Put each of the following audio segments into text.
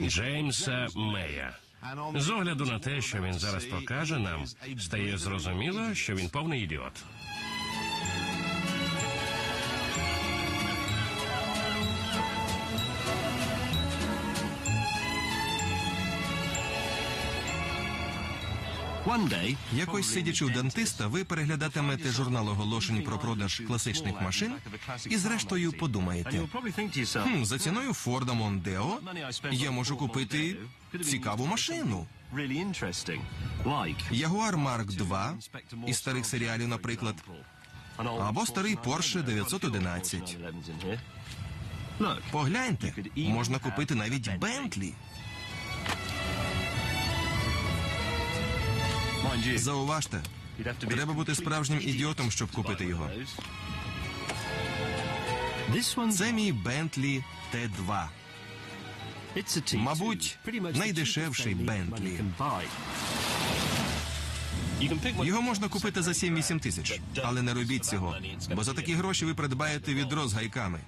Джеймса Мея. З огляду на те, що він зараз покаже нам, стає зрозуміло, що він повний ідіот. Якось сидячи у дантиста, ви переглядатимете журнал оголошень про продаж класичних машин і зрештою подумаєте. Хм, за ціною Форда Мондео я можу купити цікаву машину. Ягуар Марк 2 із старих серіалів, наприклад, або старий Porsche 911. Погляньте, можна купити навіть Бентлі. Зауважте, треба бути справжнім ідіотом, щоб купити його. Це мій Бентлі Т2. Мабуть, найдешевший Бентлі. Його можна купити за 7-8 тисяч, але не робіть цього, бо за такі гроші ви придбаєте відро з гайками.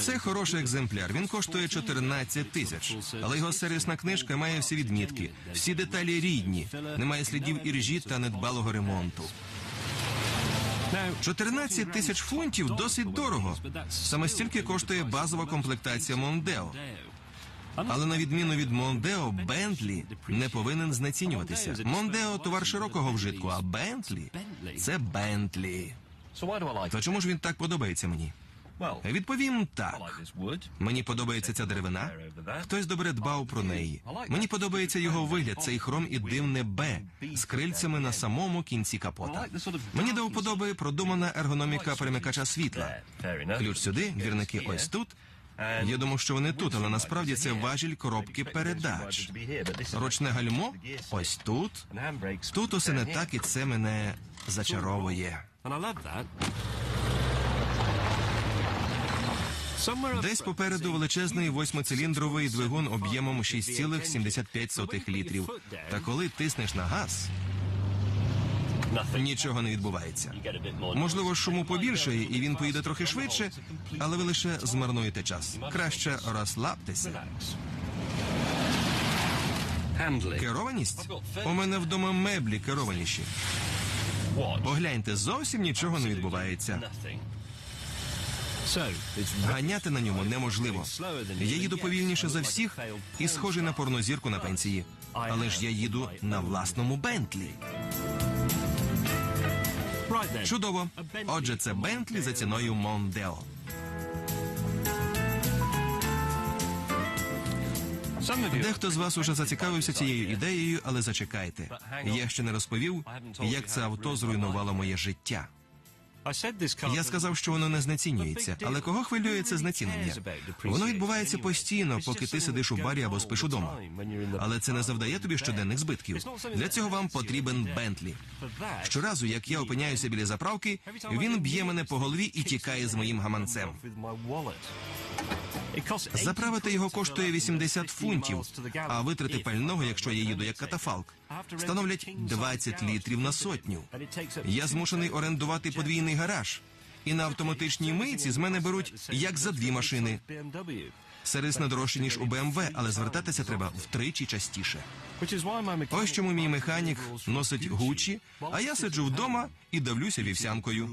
Це хороший екземпляр. Він коштує 14 тисяч, але його сервісна книжка має всі відмітки, всі деталі рідні, немає слідів іржі та недбалого ремонту. 14 тисяч фунтів досить дорого. Саме стільки коштує базова комплектація Мондео. Але на відміну від Мондео, Бентлі не повинен знецінюватися. Мондео товар широкого вжитку, а Бентлі це Бентлі. То чому ж він так подобається мені? Відповім так. Мені подобається ця деревина. Хтось добре дбав про неї. Мені подобається його вигляд, цей хром і дивне Б з крильцями на самому кінці капота. Мені до вподоби продумана ергономіка перемикача світла. Ключ сюди, двірники ось тут. Я думав, що вони тут, але насправді це важіль коробки передач. Ручне гальмо ось тут. Тут усе не так, і це мене зачаровує. Десь попереду величезний восьмициліндровий двигун об'ємом 6,75 літрів. Та коли тиснеш на газ, нічого не відбувається. Можливо, шуму побільшає, і він поїде трохи швидше, але ви лише змарнуєте час. Краще розслабтеся. Керованість? У мене вдома меблі керованіші. Погляньте, зовсім нічого не відбувається. Ганяти на ньому неможливо. Я їду повільніше за всіх і схожий на порнозірку на пенсії. Але ж я їду на власному Бентлі. Чудово. Отже, це Бентлі за ціною Мондео. Дехто з вас уже зацікавився цією ідеєю, але зачекайте. Я ще не розповів, як це авто зруйнувало моє життя. Я сказав, що воно не знецінюється, але кого хвилює це знецінення? Воно відбувається постійно, поки ти сидиш у барі або спиш удома. Але це не завдає тобі щоденних збитків. Для цього вам потрібен Бентлі. Щоразу, як я опиняюся біля заправки, він б'є мене по голові і тікає з моїм гаманцем. Заправити його коштує 80 фунтів, а витрати пального, якщо я їду як катафалк, становлять 20 літрів на сотню. Я змушений орендувати подвійний гараж. І на автоматичній мийці з мене беруть як за дві машини. Сервіс не дорожче, ніж у БМВ, але звертатися треба втричі частіше. Ось чому мій механік носить гучі, а я сиджу вдома і давлюся вівсянкою.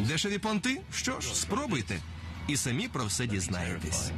Дешеві понти? Що ж, спробуйте. І самі про все дізнаєтесь.